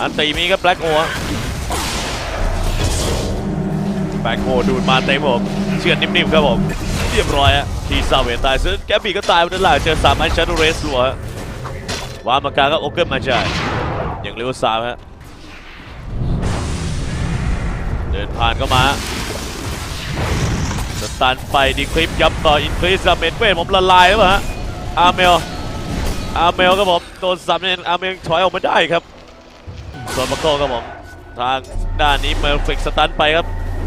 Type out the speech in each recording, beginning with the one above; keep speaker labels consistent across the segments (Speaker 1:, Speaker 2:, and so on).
Speaker 1: อันตีมีครับแบล็กโอแบล็กโอดูดมาเต็มผมเชือดนิ่มๆครับผม เรียบร้อยฮะทีซาเวนตายซึ่งแกบบี้ก็ตายไปนั่นแหละเจอสามไอชันเรสลัวฮะวามาการับโอเกิลมาจ่ายอย่างเร็วสามฮะเดินผ่านเข้ามาสตันไปดีคลิปยับต่ออินครีสเมนเวทผมละลายแล้วฮะอาร์เมลอาร์เมลครับผมโดนซ้ำเนี่ยอาร์เมลถอยออกมาได้ครับ ส่วนมาโก้ครับผมทางด้านนี้เมลฟิกสตันไปครับ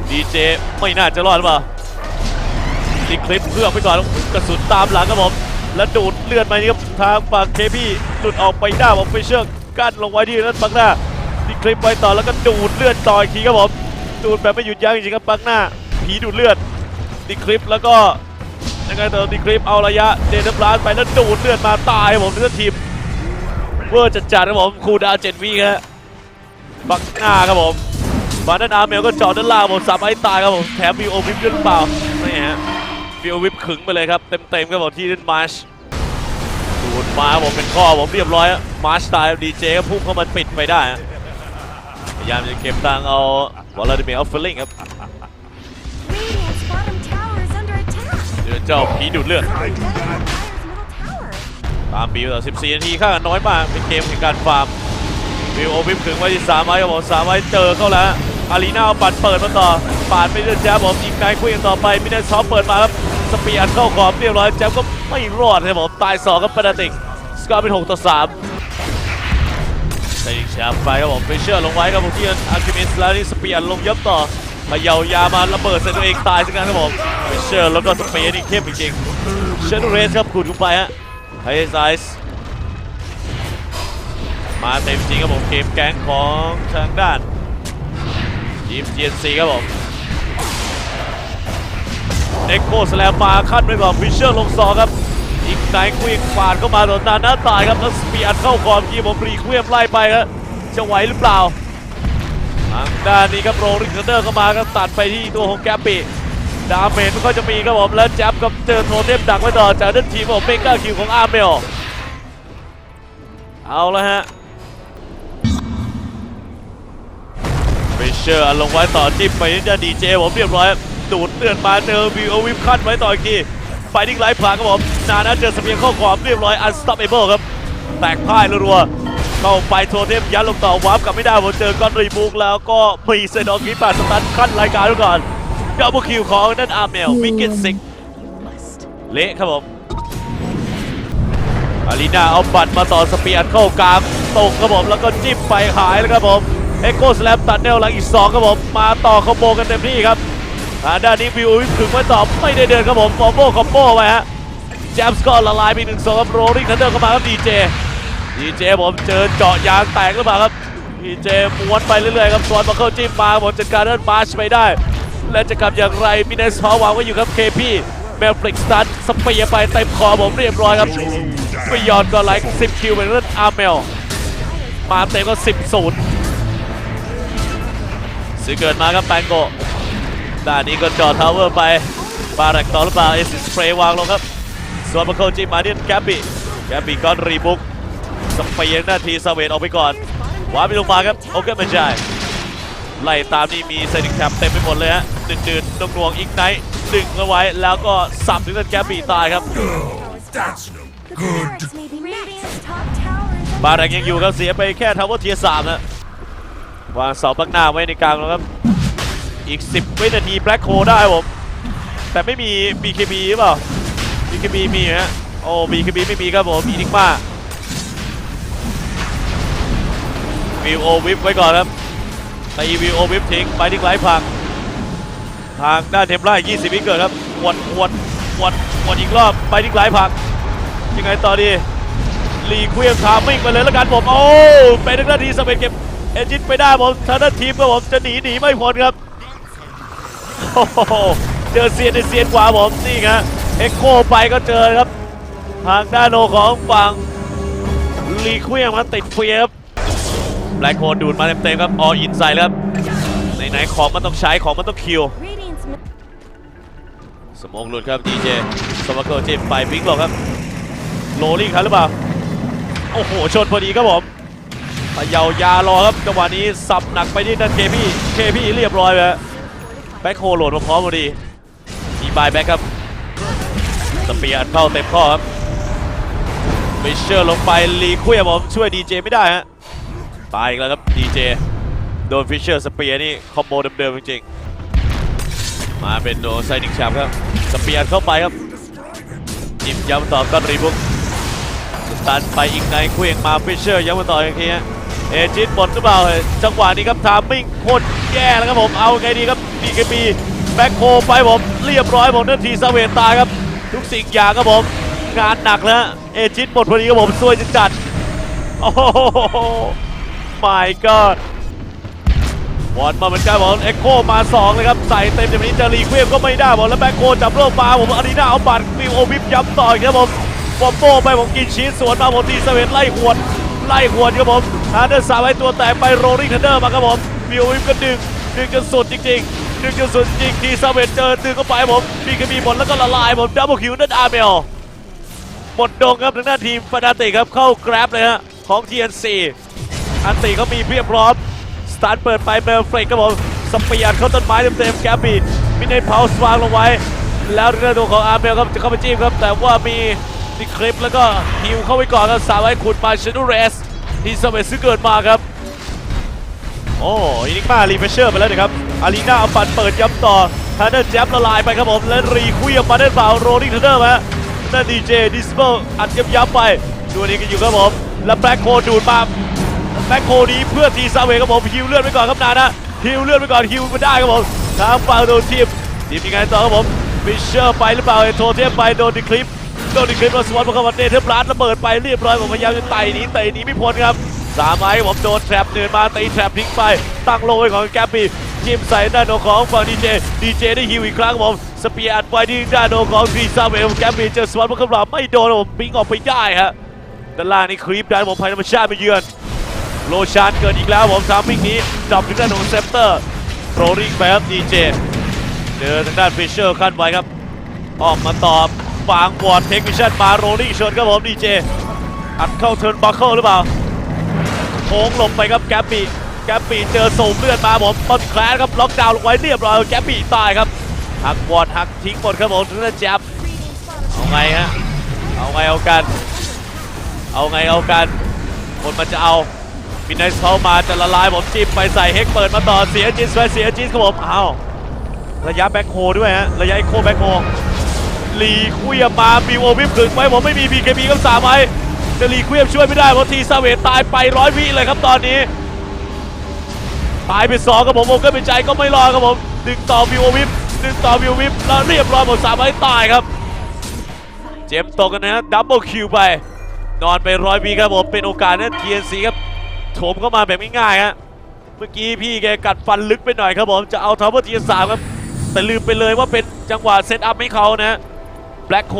Speaker 1: ดีเจไม่น่าจะรอดหรือเปล่าดีคลิปเพื่อไปก่อนกระสุนตามหลังครับผมแล้วดูดเลือดมานี่ครับทางฝั่งเคพี่หลุดออกไปหน้าผมไปเชือกกั้นลงไว้ที่นั่นบังหน้าดีคลิปไว้ต่อแล้วก็ดูดเลือดต่ออีกทีครับผมดูดแบบไม่หยุดยั้งจริงๆครับบังหน้าผีดูดเลือดดีคลิปแล้วก็ยังไงเติมดีคลิปเอาระยะเดนบลาสไปแล้วดูดเลือดมาตายผมเลือดทีมเวอร์จัดจัดๆครับผมคูดาวเจ็ดวิครับ บักหน้าครับผมมาด้านอาร์เมลก็จอดด้านล่างผมสับไอ้ตายครับผมแถมวีโอวิปด้วยหรือเปล่าไม่ฮะวีโอวิปขึงไปเลยครับเต็มๆครับผมที่เล่นมาร์ชดูดมาผมเป็นข้อผมเรียบร้อยมาร์ชตายดีเจก็พุ่งเข้ามาปิดไปได้พยายามจะเก็บตังเอาวอลเลาดิเมียร์ฟิลลิงครับเดี๋ยวเจ้าผีดูดเลือดตามบีต่อ14 นาทีค่ากันน้อยมากเป็นเกมแห่งการฟาร์ม วิวโอวิมถึงไว้ที่3ไว้ครับผม3ไว้เจอเข้าแล้วอารีนาเอาปัดเปิดมาต่อปาดไปเรื่อยแจ๊บผมยิงไกลคุยกันต่อไปมินเนซอฟเปิดมาครับสปีดเข้าขอบเรียบร้อยแจ๊บก็ไม่รอดครับผมตาย2ครับปนาติกสกอร์เป็น6ต่อ3ใส่ยิงแชมป์ไปครับผมฟิเชอร์ลงไว้ครับผมที่อาร์คิมิสแล้วนี่สเปีดลงยับต่อพยาวยามาระเบิดใส่ตัวเองตายซะงั้นครับผมฟิเชอร์แล้วก็สเปซนี่เข้มจริงๆเชนเรสครับขุดเข้าไปฮะไฮไซส์ มาเต็มจริงครับผมเกมแก๊งของทางด้านทีม GNC ครับผมเอ็กโคสแลมมาขั้นไปก่อนฟิชเชอร์ลงสองครับอีกไนควิกฟาดเข้ามาโดนตาหน้าตายครับแล้วสปีดเข้าก่อนทีผมรีเควียมไล่ไปครับจะไหวหรือเปล่าทางด้านนี้ครับโรลิงเดอร์เข้ามาครับตัดไปที่ตัวของแกปปี้ดาเมจมันก็จะมีครับผมแล้วแจับกับเจอโทเทมดักไว้ต่อจากด้านทีมของเมก้าคิวของอาร์เมลเอาละฮะ เชอร์ลงไว้ต่อจิ้มไปที่จะดีเจผมเรียบร้อยดูดเลือดมาเจอวิวเอาวิปขั้นไว้ต่ออีกทีไฟดิ้งไลฟ์ผลังครับผมนานะเจอเสเปียงเข้าขอบเรียบร้อยอันสต็อปเอเบิลครับแตกพ่ายรัวๆเข้าไปโทเทมยัดลงต่อวาร์ปกลับไม่ได้ผมเจอก้อนรีบุกแล้วก็มีเซดองกีปาสตันขั้นรายการไว้ก่อนดับเบิลคิวของนั่นอาร์เมลวิกเก็ตซิก
Speaker 2: Must.
Speaker 1: เละครับผมอารีนาเอาบัตรมาต่อสเปียร์เข้ากลางตรงครับผมแล้วก็จิ้มไปหายแล้วครับผม เอ็กโกสแลมตัดแนวหลังอีก2ครับผม มาต่อคอมโบกันเต็มที่ครับทางด้านนี้วิวถึงไว้ต่อไม่ได้เดินครับผมฟอร์โบคอมโบไปฮะแจมส์ก็ละลายไปหนึ่งสองครับโรลิ่งทันเดอร์เข้ามาครับดีเจดีเจผมเจอเจาะยางแตกหรือเปล่าครับดีเจม้วนไปเรื่อยๆครับสวนมาเข้าจิ้มมาผมจัดการเดินมาร์ชไปได้ และจะกลับอย่างไรมินเนสฮอวางไว้อยู่ครับเคพีเมฟลิกสตันสเปียไปเต็มคอผมเรียบร้อยครับไม่ยอนก็ไลค์10คิวเป็นเรื่องอาร์เมลมาเต็มก็ 10ศูนย์ ซื้อเกิดมาครับแปงโกด้านนี้ก็จอดทาวเวอร์ไปบารักต่อหรือเปล่าเอซิสเปรย์วางลงครับส่วนมาโคจิมาเนียนแกปปี้แกปปี้ก็รีบุกสเปียร์หน้าทีสเวนออกไปก่อนวางไปลงมาครับโอเคไม่ใช่ไล่ตามนี่มีไซนิงแคปเต็มไปหมดเลยฮะดืดๆนงนวงอีกไนท์ดึงเอาไว้แล้วก็สับถึงนั่นแกปปี้ตายครับ
Speaker 2: That's no good. The barracks may be Radiant's top tower is
Speaker 1: บา
Speaker 2: under
Speaker 1: รักยังอยู่ครับเสียไปแค่ทาวเวอร์เทียสามนะ วางเสาปักหน้าไว้ในกลางแล้วครับ อีก 10 วินาทีแบล็คโคได้ผม แต่ไม่มี BKB หรือเปล่า BKB มีฮะ โอ้ BKB ไม่มีครับผมอีนิกมาวิวโอวิปไว้ก่อนครับตีวิวโอวิปทิ้งไปที่ไกลพังทางด้านเทมปลา20วิเกิดครับหวดหวดหวดหวดอีกรอบไปที่ไกลพังยังไงต่อดีลีเควียมทามมิ่งไปเลยแล้วกันผม โอ้เป็นหน้าทีสเปนเก็บ เอจินไปได้ผมทางด้านทีมก็ผมจะหนีหนีไม่พ้นครับโอ้โหเจอเซียนในเซียนกว่าผมนี่ครับเอ็กโคไปก็เจอครับ ทางด้านโนของฝั่งลีเควียมมาติดเฟียครับแบล็คโฮดูดมาเต็มๆครับออินไซด์ครับไหนๆของมันต้องใช้ของมันต้องคิวสมองหลุดครับดีเจสวัสดิ์เจมไปพิงหรอกครับโรลิ่งครับหรือเปล่า โอ้โห ชนพอดีครับผม ตะเยายารอครับจังหวะนี้สับหนักไปที่นั่นเคพี่เคพี่เรียบร้อยไปแล้วแบ็คโฮโหลดมาพร้อมพอดีมีบายแบ็คครับสเปียร์อัดเข้าเต็มข้อครับฟิชเชอร์ลงไปลีคุยผมช่วยดีเจไม่ได้ฮะตายอีกแล้วครับดีเจโดนฟิชเชอร์สเปียร์นี่คอมโบเดิมๆจริงๆมาเป็นโดไซนิงแชมป์ครับสเปียร์เข้าไปครับจิ้มย้ำต่อก็รีบุกตันไปอีกในเคว้งมาฟิชเชอร์ย้ำมาต่ออีกทีฮะ เอจิตหมดหรือเปล่าจังหวะนี้ครับทามมิ่งโคตรแย่แล้วครับผมเอาไงดีครับดีกบีแบ็คโฮไปผมเรียบร้อยผมนาทีซาเวนตายครับ ทุกสิ่งอย่างครับผมงานหนักแล้วเอจิตหมดพอดีครับผมซวยจัดโอ้โห my god บอลมาเหมือนกันผมเอ็กโคมา 2 เลยครับ ใส่เต็มแบบนี้จะรีเควีมก็ไม่ได้ผมแล้วแบ็คโคจับโลกมาผมอารีนาเอาบัตรฟิวโอวิปย้ำต่ออีกครับผมบอมโบไปผมกินชีสสวนมาผมทีเซเว่นไล่หวด ไล่หวดครับผมฮาร์เดอร์สาวไว้ตัวแตกไปโรลิ่งเทนเดอร์มาครับผมฟิวโอวิปก็ดึงดึงจนสุดจริงๆดึงจนสุดจริงทีเซเว่นเจอดึงเข้าไปผมมีกระบี่หมดแล้วก็ละลายผมดับเบิลคิวนั่นอาร์เมลหมดดงครับทางด้านทีมฟานาติครับเข้าแกร็บเลยฮะของ TNC อันติเขามีเพียบพร้อมสตาร์ทเปิดไปเบลเฟรกครับผมสเปียร์เข้าต้นไม้เต็มๆแกบบีมินในเพาส์วางลงไว้ แล้วทางด้านตัวของอาร์เมลครับจะเข้าไปจิ้มครับ แต่ว่ามี ดิคลิปแล้วก็ฮิวเข้าไปก่อนครับสาวไว้ขุดมาชนูเรสที่สเวซื้อเกิดมาครับ โอ้อินิกมารีเฟเชอร์ไปแล้วนะครับอารีนาเอาปัดเปิดย้ำต่อทันเดอร์แจ็บละลายไปครับผมและรีคุยกับมาเดนเปล่าโรลิงทันเดอร์มานั่นดีเจดิสเบิลอัดย้ำย้ำไปดูนี่กันอยู่ครับผมแล้วแบล็คโคดูดมาแบล็คโคนี้เพื่อทีซาเวครับผมฮิวเลื่อดไปก่อนครับนานะฮิวเลื่อดไปก่อนฮิวมาได้ครับผมทางฝั่งโดนทีมทีมยังไงต่อครับผมฟิชเชอร์ไปหรือเปล่าโทเทมไปโดนดิคลิป โดนดิคลิปมาสวนมาเข้ามาเนเธอร์บลัสระเบิดไปเรียบร้อยผมพยายามจะไต่หนีเตะหนีไม่พ้นครับสามไม้ผมโดนแทรปเดินมาตีแทรปทิ้งไป ตั้งโลไว้ของแกปปี้จิ้มใส่ด้านโนของฝั่งดีเจดีเจได้ฮิวอีกครั้งผมสเปียร์อัดไว้ที่ด้านโนของทีซาเวลแกปปี้เจอสวัสดิ์มันกำลังไม่โดนผมปิงออกไปได้ฮะด้านล่างนี่ครีปด้านผมภัยธรรมชาติไปเยือนโลชานเกิดอีกแล้วผมทามมิ่งนี้จับถึงด้านของเซปเตอร์โรลิงไปครับดีเจเจอทางด้านฟิชเชอร์ขั้นไว้ครับออกมาตอบ ฟางวอร์ดเทคนิชันมาโรลิงชนครับผมดีเจอัดเข้าเทิร์นบัคเคิลหรือเปล่าโค้งหลบไปครับแกปปี้แกปปี้เจอสูบเลือดมาผมต้นแคลนครับล็อกดาวน์ลงไว้เรียบร้อยแกปปี้ตายครับหักวอร์ดหักทิ้งหมดครับผมถึงจะแจ็บเอาไงฮะเอาไงเอากัน เอาไงเอากัน คนมันจะเอามินไนส์เข้ามาจะละลายผมจิ้มไปใส่เฮกเปิดมาต่อเสียจินสวยเสียจินครับผมเอาระยะแบ็คโฮด้วยฮะระยะไอโคแบ็คโฮ ลีคุยมามีโอวิปถึงไว้ผมไม่มีบีเคบีกับสามไว้จะลีคุยมช่วยไม่ได้เพราะทีซาเวตตายไปร้อยวิเลยครับตอนนี้ตายไปสองครับผมโอเกอร์เป็นใจก็ไม่รอครับผมดึงต่อวิววิปดึงต่อวิววิปแล้วเรียบร้อยหมดสามไว้ตายครับ เจมตกกันนะดับเบิลคิวไป นอนไปร้อยปีครับผมเป็นโอกาสนะ TNC ครับโถมเข้ามาแบบง่ายๆฮะเมื่อกี้พี่แกกัดฟันลึกไปหน่อยครับผมจะเอาทาวเวอร์ทีสามครับแต่ลืมไปเลยว่าเป็นจังหวะเซตอัพให้เขานะ แบล็คโค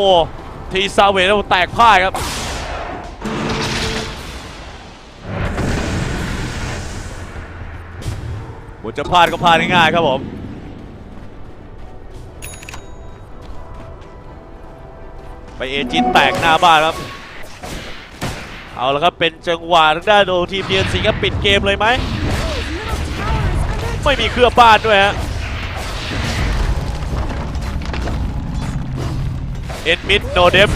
Speaker 1: ทีซาเวแล้วแตกพ่ายครับบุจะพลาดก็พลาดง่ายๆครับผมไปเอจินแตกหน้าบ้านครับ เอาละครับ เป็นจังหวะทางด้านโดทีมเทียนสีครับปิดเกมเลยไหม ไม่มีเครือบ้านด้วยฮะ เอ็ดมิดโนเดฟ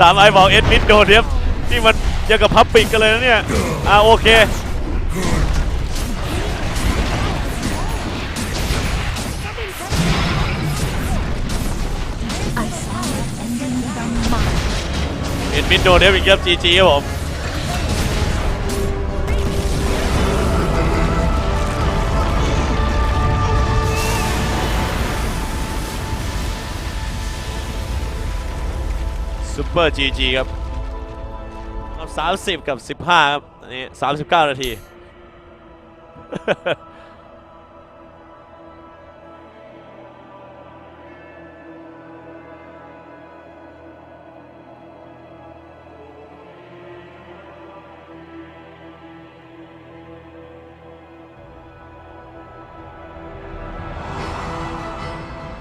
Speaker 1: สามไอบอกเอ็ดมิดโนเดฟนี่มันยังกับพับปิกกันเลยนะเนี่ย อ่าโอเค
Speaker 2: I saw it ending the march.
Speaker 1: เอ็ดมิดโนเดฟอีกครับจีจีครับผม เปอร์จีจีครับสามสิบกับสิบห้าครับอันนี้สามสิบเก้านาที